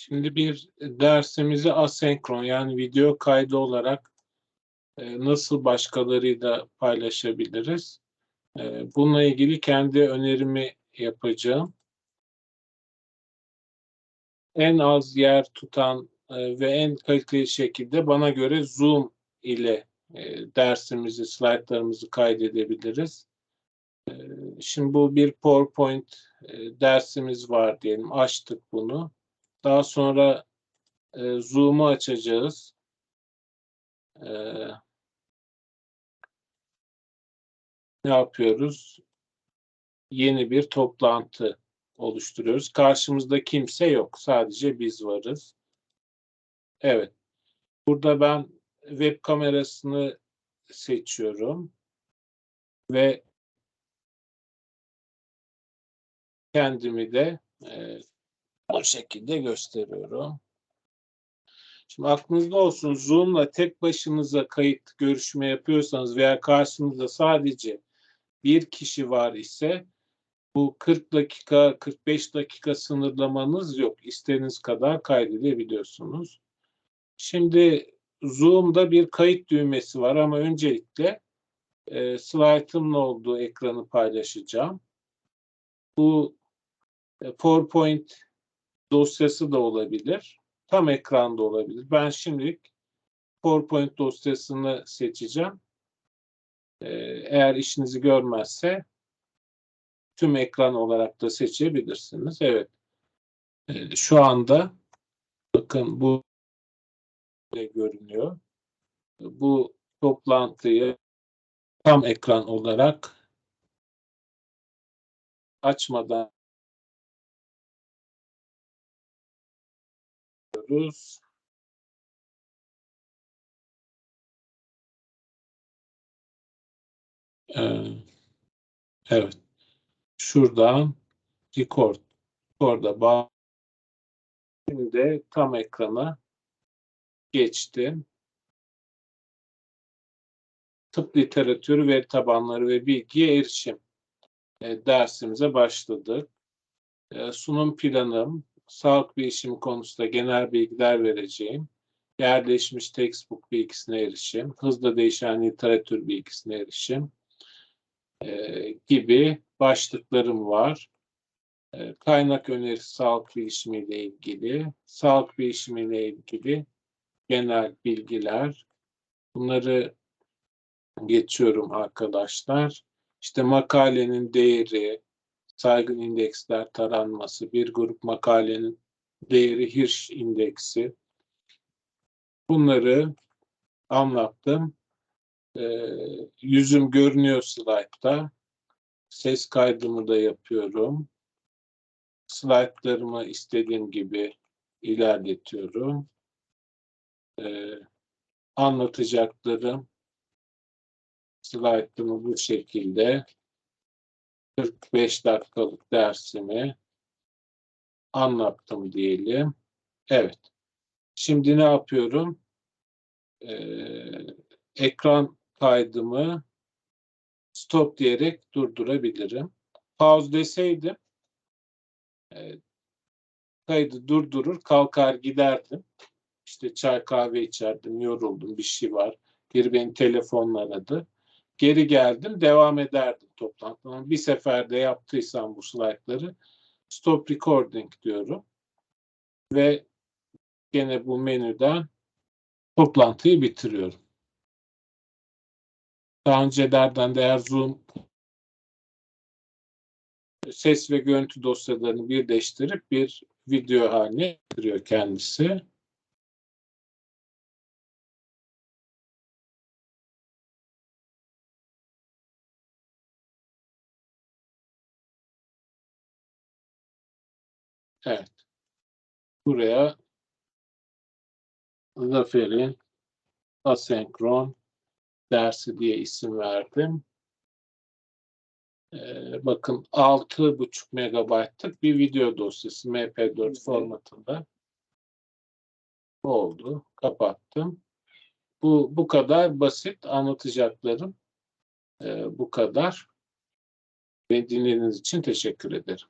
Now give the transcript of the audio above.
Şimdi bir dersimizi asenkron yani video kaydı olarak e, nasıl başkalarıyla paylaşabiliriz? E, bununla ilgili kendi önerimi yapacağım. En az yer tutan e, ve en kaliteli şekilde bana göre Zoom ile dersimizi, slaytlarımızı kaydedebiliriz. Şimdi bu bir PowerPoint dersimiz var diyelim. Açtık bunu. Daha sonra e, Zoom'u açacağız. E, ne yapıyoruz? Yeni bir toplantı oluşturuyoruz. Karşımızda kimse yok. Sadece biz varız. Evet. Burada ben web kamerasını seçiyorum ve kendimi de e, bu şekilde gösteriyorum. Şimdi aklınızda olsun Zoom'la tek başınıza kayıt görüşme yapıyorsanız veya karşınızda sadece bir kişi var ise bu 40 dakika 45 dakika sınırlamanız yok. İstediğiniz kadar kaydedebiliyorsunuz. Şimdi Zoom'da bir kayıt düğmesi var ama öncelikle e, slaytımın olduğu ekranı paylaşacağım. Bu e, PowerPoint dosyası da olabilir. Tam ekranda olabilir. Ben şimdilik PowerPoint dosyasını seçeceğim. E, eğer işinizi görmezse tüm ekran olarak da seçebilirsiniz. Evet. E, şu anda bakın bu görünüyor. Bu toplantıyı tam ekran olarak açmadan yapıyoruz. Ee, evet. Şuradan record. Orada bağ. Şimdi tam ekrana geçtim. Tıp literatürü, veri tabanları ve bilgiye erişim e, dersimize başladık. E, sunum planım, sağlık bilişimi konusunda genel bilgiler vereceğim. Yerleşmiş textbook bilgisine erişim, hızla değişen literatür bilgisine erişim e, gibi başlıklarım var. E, kaynak önerisi sağlık bilişimi ile ilgili, sağlık bilişimi ile ilgili genel bilgiler. Bunları geçiyorum arkadaşlar. İşte makalenin değeri, saygın indeksler taranması, bir grup makalenin değeri Hirsch indeksi. Bunları anlattım. Ee, yüzüm görünüyor slaytta. Ses kaydımı da yapıyorum. Slaytlarımı istediğim gibi ilerletiyorum. Ee, anlatacaklarım slaytımı bu şekilde 45 dakikalık dersimi anlattım diyelim. Evet. Şimdi ne yapıyorum? Ee, ekran kaydımı stop diyerek durdurabilirim. Pause deseydim e, kaydı durdurur, kalkar giderdim. İşte çay kahve içerdim, yoruldum, bir şey var. Biri beni telefonla aradı. Geri geldim, devam ederdim toplantıdan. Bir seferde yaptıysam bu slaytları stop recording diyorum. Ve gene bu menüden toplantıyı bitiriyorum. Daha öncelerden de eğer Zoom ses ve görüntü dosyalarını birleştirip bir video haline getiriyor kendisi. Evet. Buraya Zafer'in asenkron dersi diye isim verdim. Ee, bakın 6,5 megabaytlık bir video dosyası MP4 formatında oldu. Kapattım. Bu bu kadar basit anlatacaklarım. Ee, bu kadar. Ve dinlediğiniz için teşekkür ederim.